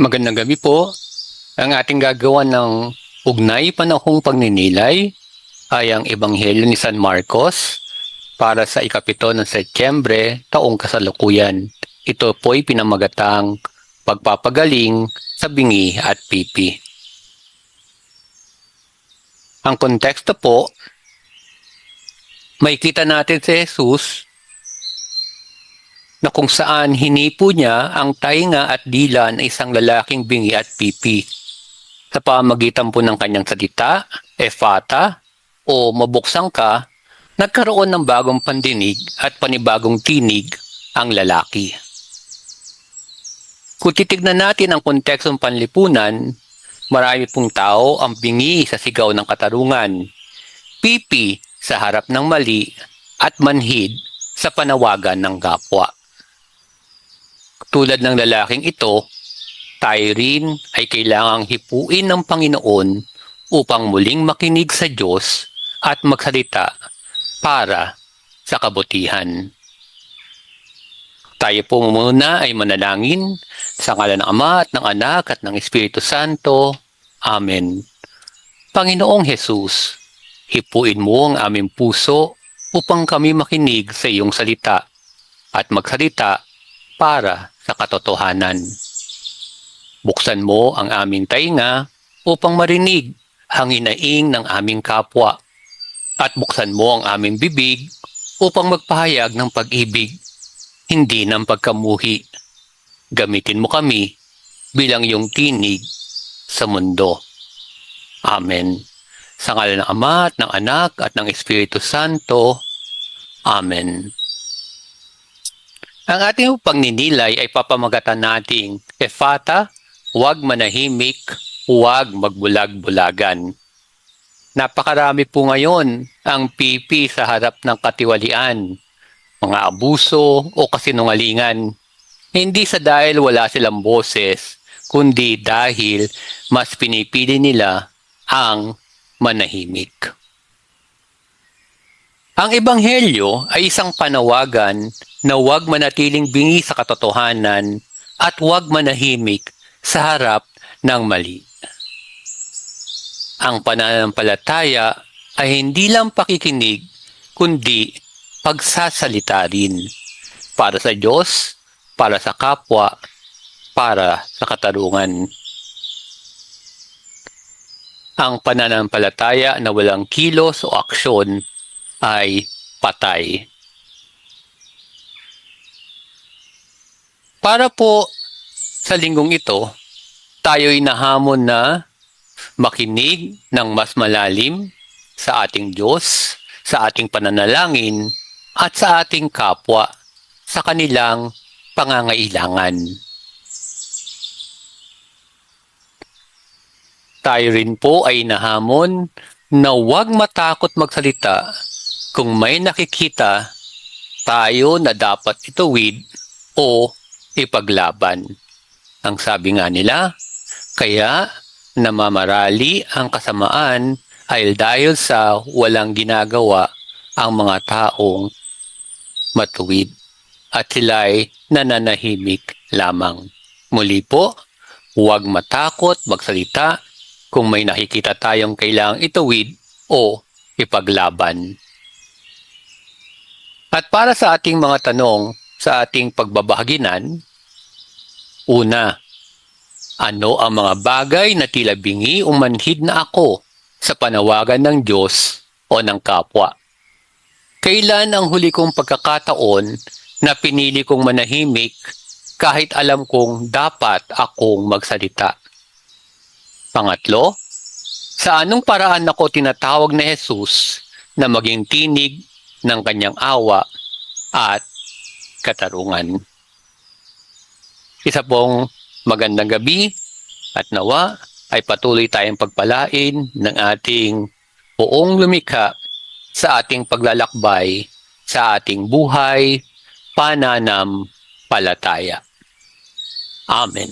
Magandang gabi po. Ang ating gagawa ng ugnay panahong pagninilay ay ang Ebanghelyo ni San Marcos para sa ikapito ng Setyembre taong kasalukuyan. Ito po'y pinamagatang pagpapagaling sa bingi at pipi. Ang konteksto po, makikita natin si Jesus na kung saan hinipo niya ang tainga at dila ng isang lalaking bingi at pipi. Sa pamagitan po ng kanyang salita, efata, o mabuksang ka, nagkaroon ng bagong pandinig at panibagong tinig ang lalaki. Kung titignan natin ang kontekstong panlipunan, marami pong tao ang bingi sa sigaw ng katarungan, pipi sa harap ng mali, at manhid sa panawagan ng kapwa. Tulad ng lalaking ito, tayo rin ay kailangang hipuin ng Panginoon upang muling makinig sa Diyos at magsalita para sa kabutihan. Tayo po muna ay manalangin sa ngala ng Ama at ng Anak at ng Espiritu Santo. Amen. Panginoong Jesus, hipuin mo ang aming puso upang kami makinig sa iyong salita at magsalita para sa katotohanan. Buksan mo ang aming tainga upang marinig ang hinaing ng aming kapwa at buksan mo ang aming bibig upang magpahayag ng pag-ibig, hindi ng pagkamuhi. Gamitin mo kami bilang iyong tinig sa mundo. Amen. Sa ngalan ng Ama at ng Anak at ng Espiritu Santo. Amen. Ang ating pagninilay ay papamagatan nating Efata, huwag manahimik, huwag magbulag-bulagan. Napakarami po ngayon ang pipi sa harap ng katiwalian, mga abuso o kasinungalingan. Hindi sa dahil wala silang boses, kundi dahil mas pinipili nila ang manahimik. Ang ebanghelyo ay isang panawagan na huwag manatiling bingi sa katotohanan at huwag manahimik sa harap ng mali. Ang pananampalataya ay hindi lang pakikinig, kundi pagsasalita rin para sa Diyos, para sa kapwa, para sa katarungan. Ang pananampalataya na walang kilos o aksyon ay patay. Para po sa linggong ito, tayo'y nahamon na makinig ng mas malalim sa ating Diyos, sa ating pananalangin, at sa ating kapwa sa kanilang pangangailangan. Tayo rin po ay nahamon na huwag matakot magsalita kung may nakikita tayo na dapat ituwid o ipaglaban. Ang sabi nga nila, kaya namamarali ang kasamaan ay dahil sa walang ginagawa ang mga taong matuwid at sila'y nananahimik lamang. Muli po, huwag matakot magsalita kung may nakikita tayong kailangang ituwid o ipaglaban. At para sa ating mga tanong sa ating pagbabahaginan, una, ano ang mga bagay na tila bingi o manhid na ako sa panawagan ng Diyos o ng kapwa? Kailan ang huli kong pagkakataon na pinili kong manahimik kahit alam kong dapat akong magsalita? Pangatlo, sa anong paraan ako tinatawag na Jesus na maging tinig ng kanyang awa at katarungan? Isa pong magandang gabi at nawa ay patuloy tayong pagpalain ng ating buong lumikha sa ating paglalakbay sa ating buhay, pananam, palataya. Amen.